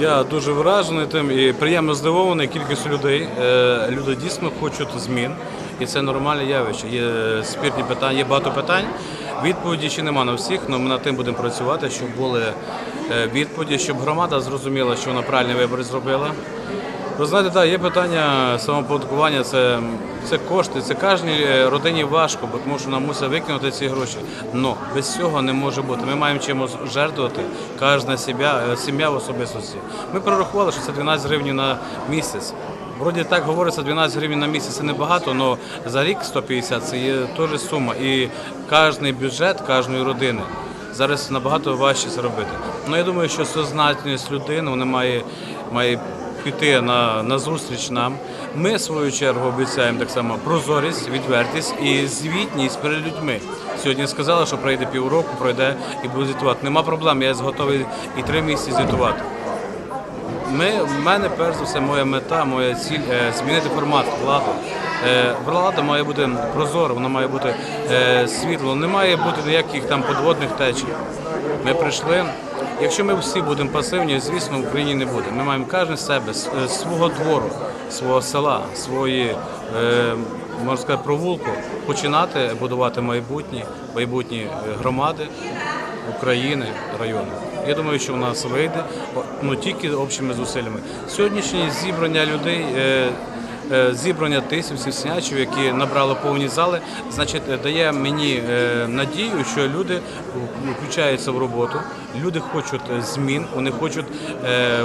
Я дуже вражений тим і приємно здивований кількістю людей. Е, Люди дійсно хочуть змін, і це нормальне явище. Є спірні питання, є багато питань. Відповіді ще нема на всіх, але ми над тим будемо працювати, щоб були е, відповіді, щоб громада зрозуміла, що вона правильний вибір зробила. Ви знаєте, так, є питання самоподаткування, це, це кошти, це кожній е, родині важко, бо тому що вона мусить викинути ці гроші. Но без цього не може бути. Ми маємо чимось жертвувати, кожна сім'я, е, сім'я в особистості. Ми прорахували, що це 12 гривень на місяць. Вроді так говориться, 12 гривень на місяць це небагато, але за рік 150 це є теж сума. І кожний бюджет кожної родини зараз набагато важче це робити. Ну я думаю, що сознательність людини вона має, має піти на, на зустріч нам. Ми, в свою чергу, обіцяємо так само прозорість, відвертість і звітність перед людьми. Сьогодні сказали, що пройде півроку, пройде і буде звітувати. Нема проблем, я готовий і три місяці звітувати. Ми, в мене перш за все моя мета, моя ціль е, змінити формат влади. Е, влада має бути прозора, вона має бути е, світло, не має бути ніяких там подводних течій. Ми прийшли. Якщо ми всі будемо пасивні, звісно, в Україні не буде. Ми маємо кожен себе, з свого двору, свого села, свої, е, можна сказати, провулку, починати будувати майбутні, майбутні е, громади. України, району. Я думаю, що в нас вийде ну, тільки общими зусиллями. Сьогоднішнє зібрання людей, е, е, зібрання тисяч снячів, які набрали повні зали, значить, е, дає мені е, надію, що люди включаються в роботу, люди хочуть е, змін, вони хочуть. Е,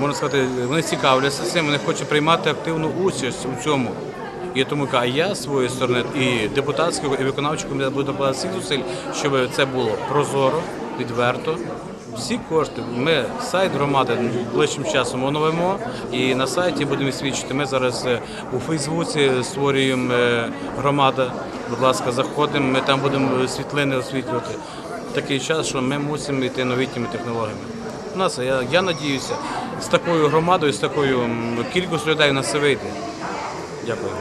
Можна сказати, вони цікавляться цим, вони хочуть приймати активну участь у цьому. І тому а я з своєї сторони і депутатський, і виконавчий комітет буду докладати всіх зусиль, щоб це було прозоро, відверто. Всі кошти. Ми сайт громади ближчим часом оновимо і на сайті будемо свідчити. Ми зараз е, у Фейсбуці створюємо е, громада. Будь ласка, заходимо. Ми там будемо світлини освітлювати. Такий час, що ми мусимо йти новітніми технологіями. У нас я, я надіюся, з такою громадою, з такою кількістю людей у нас це вийде. Дякую.